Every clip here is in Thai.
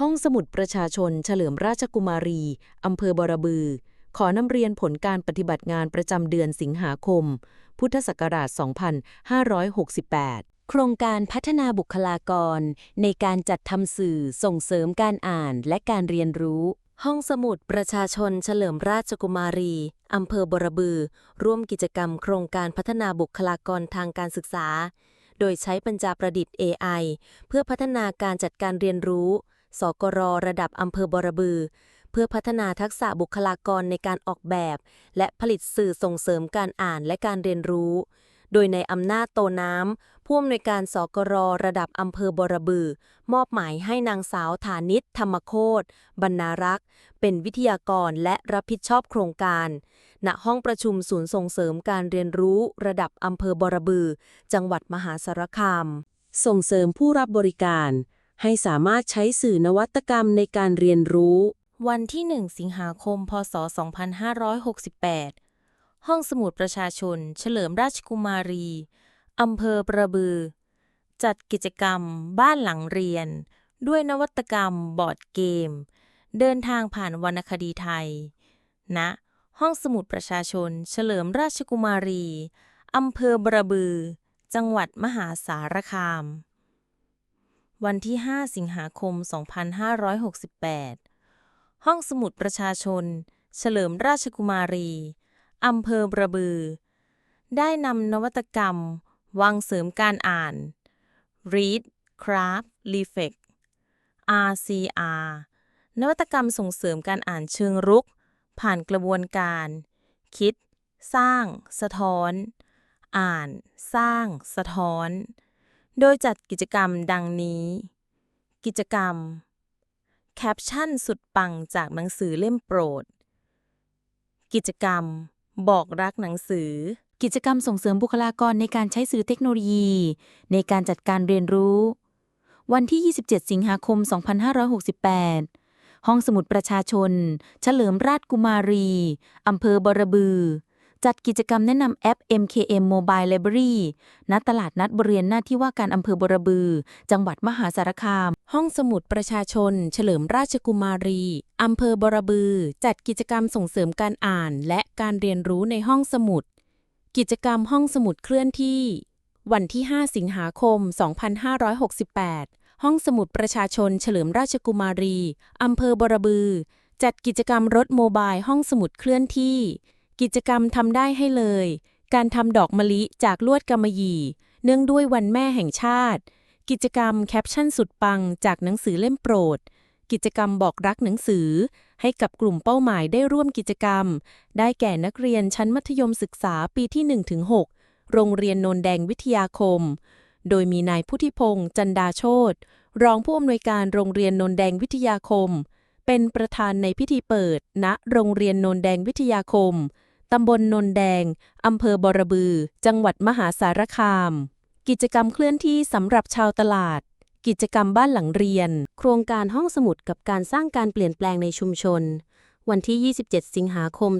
ห้องสมุดประชาชนเฉลิมราชกุมารี อำเภอบรบือ ขอนำเรียนผลการปฏิบัติงานประจำเดือนสิงหาคม พุทธศักราช 2568โครงการพัฒนาบุคลากร ในการจัดทำสื่อส่งเสริมการอ่านและการเรียนรู้ ห้องสมุดประชาชนเฉลิมราชกุมารี อำเภอบรบือ ร่วมกิจกรรมโครงการพัฒนาบุคลากรทางการศึกษา โดยใช้ปัญญาประดิษฐ์ AI เพื่อพัฒนาการจัดการเรียนรู้ สกรระดับอำเภอบรบือ เพื่อพัฒนาทักษะบุคลากรในการออกแบบ และผลิตสื่อส่งเสริมการอ่านและการเรียนรู้ โดยในอำนาจโตน้ำผู้อำนวยการสกรระดับอำเภอบรบือ มอบหมายให้นางสาวฐานิตธรรมโคตบรรณารักษ์ เป็นวิทยากรและรับผิดชอบโครงการ ณห้องประชุมศูนย์ส่งเสริมการเรียนรู้ ระดับอำเภอบรบือ จังหวัดมหาสารคามส่งเสริมผู้รับบริการ ให้สามารถใช้สื่อนวัตกรรมในการเรียนรู้ วันที่ 1 สิงหาคม พศ 2568 ห้องสมุดประชาชน เฉลิมราชกุมารี อำเภอประบือ จัดกิจกรรม บ้านหลังเรียน ด้วยนวัตกรรม บอร์ดเกม เดินทางผ่านวรรณคดีไทยณห้องสมุดประชาชน เฉลิมราชกุมารี อำเภอประบือ จังหวัดมหาสารคาม วันที่ 5 สิงหาคม 2568 ห้องสมุดประชาชน เฉลิมราชกุมารีอำเภอประบือ ได้นำนวัตกรรม วางเสริมการอ่าน Read Craft Reflect RCR นวัตกรรมส่งเสริมการอ่านเชิงรุก ผ่านกระบวนการ คิด สร้าง สะท้อน อ่าน สร้าง สะท้อน โดยจัดกิจกรรมดังนี้ กิจกรรม แคปชั่นสุดปังจากหนังสือเล่มโปรด กิจกรรม บอกรักหนังสือ กิจกรรมส่งเสริมบุคลากรในการใช้สื่อเทคโนโลยี ในการจัดการเรียนรู้ วันที่ 27 สิงหาคม 2568 ห้องสมุดประชาชน เฉลิมราชกุมารี อำเภอบรบือ จัดกิจกรรมแนะนำแอป MKM Mobile Library ณ ตลาดนัดบริเวณหน้าที่ว่าการอำเภอบรบือ จังหวัดมหาสารคาม ห้องสมุดประชาชน เฉลิมราชกุมารีอำเภอบรบือ จัดกิจกรรมส่งเสริมการอ่าน และการเรียนรู้ในห้องสมุด กิจกรรมห้องสมุดเคลื่อนที่ วันที่ 5 สิงหาคม 2568 ห้องสมุดประชาชน เฉลิมราชกุมารีอำเภอบรบือ จัดกิจกรรมรถโมบายห้องสมุดเคลื่อนที่ กิจกรรมทำได้ให้เลย การทำดอกมะลิจากลวดกำมะหยี่ เนื่องด้วยวันแม่แห่งชาติ กิจกรรมแคปชั่นสุดปังจากหนังสือเล่มโปรด กิจกรรมบอกรักหนังสือ ให้กับกลุ่มเป้าหมายได้ร่วมกิจกรรม ได้แก่นักเรียนชั้นมัธยมศึกษาปีที่ 1-6 โรงเรียนนนแดงวิทยาคม โดยมีนายพุทธิพงษ์จันดาโชตรองผู้อำนวยการโรงเรียนนนแดงวิทยาคม เป็นประธานในพิธีเปิด ณ โรงเรียนนนแดงวิทยาคม ตำบลนนแดง อำเภอบรบือ จังหวัดมหาสารคาม กิจกรรมเคลื่อนที่สำหรับชาวตลาด กิจกรรมบ้านหลังเรียน โครงการห้องสมุดกับการสร้างการเปลี่ยนแปลงในชุมชน วันที่ 27 สิงหาคม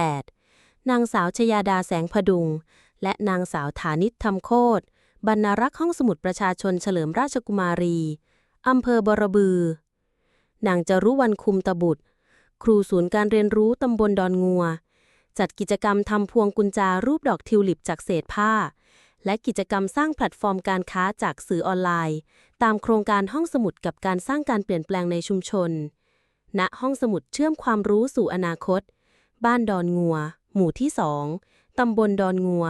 2568 นางสาวชยาดาแสงพดุง และนางสาวฐานิตธรรมโคตบรรณารักษ์ห้องสมุดประชาชนเฉลิมราชกุมารี อำเภอบรบือ นางจารุวันคุมตบุตร ครูศูนย์การเรียนรู้ตำบลดอนงัว จัดกิจกรรมทำพวงกุญจารูปดอกทิวลิปจากเศษผ้า และกิจกรรมสร้างแพลตฟอร์มการค้าจากสื่อออนไลน์ ตามโครงการห้องสมุดกับการสร้างการเปลี่ยนแปลงในชุมชน ณห้องสมุดเชื่อมความรู้สู่อนาคต บ้านดอนงัว หมู่ที่2ตำบลดอนงัว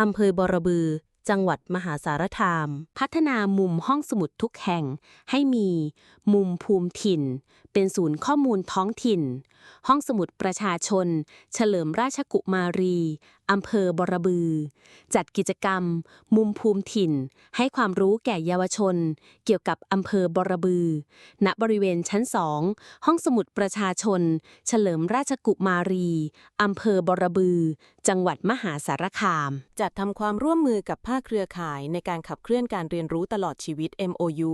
อำเภอบรบือ จังหวัดมหาสารคาม พัฒนามุมห้องสมุดทุกแห่งให้มี มุมภูมิถิ่น เป็นศูนย์ข้อมูลท้องถิ่น ห้องสมุดประชาชน เฉลิมราชกุมารีอำเภอบรบือ จัดกิจกรรม มุมภูมิถิ่น ให้ความรู้แก่เยาวชน เกี่ยวกับอำเภอบรบือ ณบริเวณชั้นสองห้องสมุดประชาชน เฉลิมราชกุมารีอำเภอบรบือ จังหวัดมหาสารคาม จัดทำความร่วมมือกับภาคเครือข่ายในการขับเคลื่อนการเรียนรู้ตลอดชีวิต MOU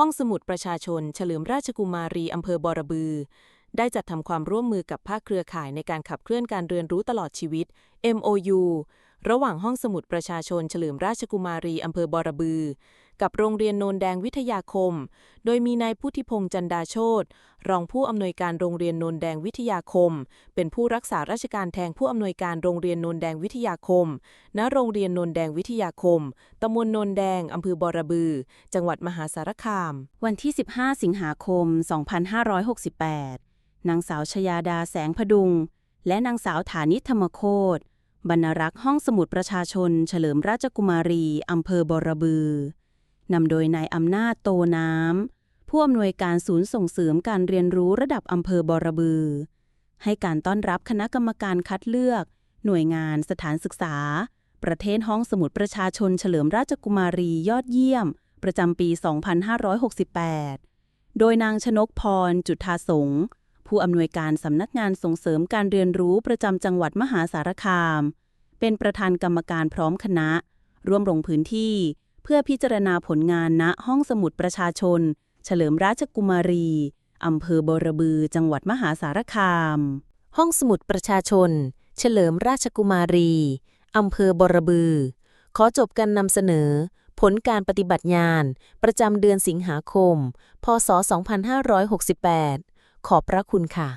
ห้องสมุดประชาชน เฉลิมราชกุมารีอำเภอบอระบือ ได้จัดทำความร่วมมือกับภาคเครือข่ายในการขับเคลื่อนการเรียนรู้ตลอดชีวิต MOU ระหว่างห้องสมุดประชาชน เฉลิมราชกุมารีอำเภอบอระบือ กับโรงเรียนโนนแดงวิทยาคม โดยมีนายพุทธิพงษ์จันดาโชตรองผู้อำนวยการโรงเรียนโนนแดงวิทยาคม เป็นผู้รักษาราชการแทนผู้อำนวยการโรงเรียนโนนแดงวิทยาคม ณ โรงเรียนโนนแดงวิทยาคม ตำบลโนนแดงอำเภอบอระบือ จังหวัดมหาสารคาม วันที่ 15 สิงหาคม 2568 นางสาวชยาดาแสงพดุง และนางสาวฐานิธรรมโคตบรรณรักษ์ห้องสมุดประชาชน เฉลิมราชกุมารี อำเภอบอระบือ นำโดยนายอำนาจโตน้ำผู้อำนวยการศูนย์ส่งเสริมการเรียนรู้ระดับอำเภอบอระบือ ให้การต้อนรับคณะกรรมการคัดเลือก หน่วยงานสถานศึกษา ประเทศห้องสมุดประชาชนเฉลิมราชกุมารียอดเยี่ยม ประจำปี 2568 โดยนางชนกพร จุฑาสงฆ์ผู้อำนวยการสำนักงานส่งเสริมการเรียนรู้ประจำจังหวัดมหาสารคาม เป็นประธานกรรมการพร้อมคณะ ร่วมลงพื้นที่ เพื่อพิจารณาผลงานณห้องสมุดประชาชน เฉลิมราชกุมารีอำเภอบรบือ จังหวัดมหาสารคาม ห้องสมุดประชาชน เฉลิมราชกุมารีอำเภอบรบือ ขอจบการนำเสนอ ผลการปฏิบัติงาน ประจำเดือนสิงหาคม พศ 2568 ขอบพระคุณค่ะ